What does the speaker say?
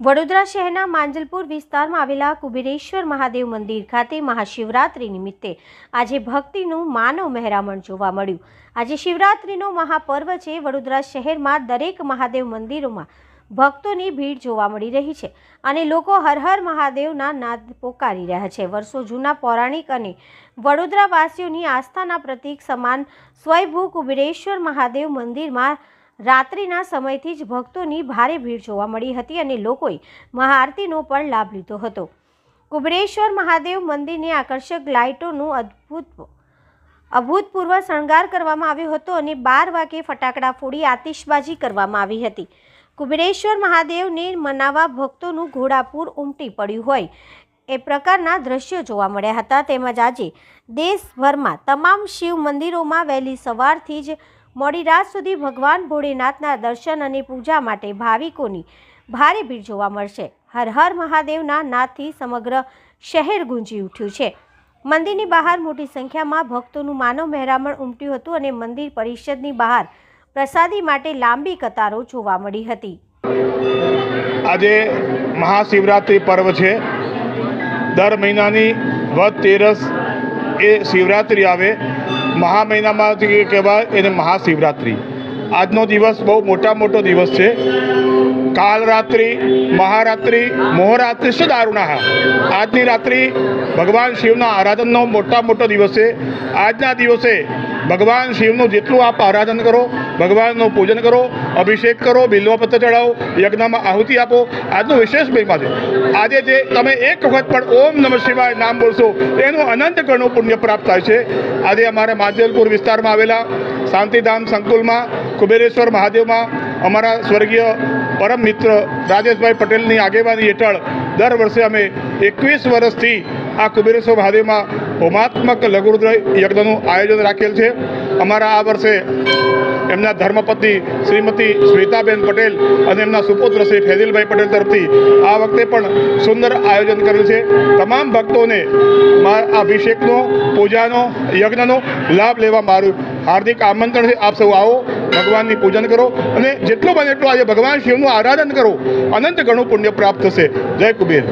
વડોદરા શહેરના માંજલપુર વિસ્તારમાં આવેલા કુબેરેશ્વર મહાદેવ મંદિર ખાતે મહાશિવરાત્રી નિમિત્તે આજે ભક્તિનું માનવ મહેરામણ જોવા મળ્યું. આજે શિવરાત્રિનો મહાપર્વ છે. વડોદરા શહેરમાં દરેક મહાદેવ મંદિરોમાં ભક્તોની ભીડ જોવા મળી રહી છે અને લોકો હર હર મહાદેવના નાદ પોકારી રહ્યા છે. વર્ષો જૂના પૌરાણિક અને વડોદરાવાસીઓની આસ્થાના પ્રતીક સમાન સ્વયંભૂ કુબેરેશ્વર મહાદેવ મંદિરમાં રાત્રિના સમયથી જ ભક્તોની ભારે ભીડ જોવા મળી હતી અને લોકોએ મહાઆરતીનો પણ લાભ લીધો હતો. કુબરેશ્વર મહાદેવ મંદિરની આકર્ષક લાઇટોનું અદ્ભુત અભૂતપૂર્વ શણગાર કરવામાં આવ્યો હતો અને બાર વાગે ફટાકડા ફોડી આતિશબાજી કરવામાં આવી હતી. કુબેરેશ્વર મહાદેવને મનાવવા ભક્તોનું ઘોડાપૂર ઉમટી પડ્યું હોય એ પ્રકારના દ્રશ્યો જોવા મળ્યા હતા. તેમજ આજે દેશભરમાં તમામ શિવ મંદિરોમાં વહેલી સવારથી જ મોડી રાત સુધી ભગવાન ભોળેનાથના દર્શન અને પૂજા માટે ભાવિકોની ભારે ભીડ જોવા મળશે. હર હર મહાદેવના નાદથી સમગ્ર શહેર ગુંજી ઉઠ્યું છે. મંદિરની બહાર મોટી સંખ્યામાં ભક્તોનું માનવ મહેરામણ ઉમટ્યું હતું અને મંદિર પરિષદની બહાર પ્રસાદી માટે લાંબી કતારો જોવા મળી હતી. આજે મહાશિવરાત્રિ પર્વ છે. દર મહિનાની વધ તેરસ એ શિવરાત્રિ આવે. મહા મહિનામાં કહેવાય એને મહાશિવરાત્રિ. આજનો દિવસ બહુ મોટા મોટો દિવસ છે. કાલ રાત્રિ મહારાત્રિ, મોહરાત્રિ શું દારૂણા આજની રાત્રિ ભગવાન શિવના આરાધનનો મોટા મોટો દિવસ. છે આજના દિવસે ભગવાન શિવનું જેટલું આપ આરાધન કરો, ભગવાનનું પૂજન કરો, અભિષેક કરો બિલ્વપત્ર ચડાવો યજ્ઞમાં આહુતિ આપો, આજનો વિશેષ મહિમા છે. આજે જે તમે એક વખત પણ ઓમ નમઃ શિવાય નામ બોલશો એનું અનંત ગણું પુણ્ય પ્રાપ્ત થાય છે. આજે અમારા માજલપુર વિસ્તારમાં આવેલા શાંતિધામ સંકુલમાં, કુબેરેશ્વર મહાદેવમાં, અમારા સ્વર્ગીય પરમ મિત્ર રાજેશભાઈ પટેલની આગેવાની હેઠળ દર વર્ષે અમે એકવીસ વર્ષથી આ કુબેરેશ્વર મહાદેવમાં હોમાત્મક લઘુરુદ્ર યજ્ઞનું આયોજન રાખેલ છે. અમારા આ વર્ષે એમના ધર્મપત્ની શ્રીમતી શ્વેતાબેન પટેલ અને એમના સુપુત્ર શ્રી ફેદિલભાઈ પટેલ તરફથી આ વખતે પણ સુંદર આયોજન કરેલ છે. તમામ ભક્તોને અભિષેકનો, પૂજાનો, યજ્ઞનો લાભ લેવા મારું હાર્દિક આમંત્રણ છે. આપ સૌ આવો, ભગવાનની પૂજન કરો અને જેટલું બને એટલું આજે ભગવાન શિવનું આરાધન કરો. અનંત ઘણું પુણ્ય પ્રાપ્ત થશે. જય કુબેર.